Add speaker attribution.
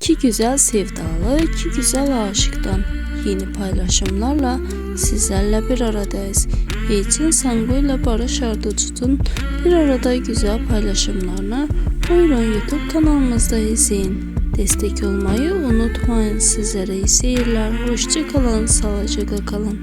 Speaker 1: İki güzel sevdalı, iki güzel aşıktan yeni paylaşımlarla sizlerle bir aradayız. Elçin Sango ile Barış Arduç'un bir arada güzel paylaşımlarını buyurun YouTube kanalımızda izleyin. Destek olmayı unutmayın. Sizlere iyi seyirler. Hoşça kalın, sağlıcakla kalın.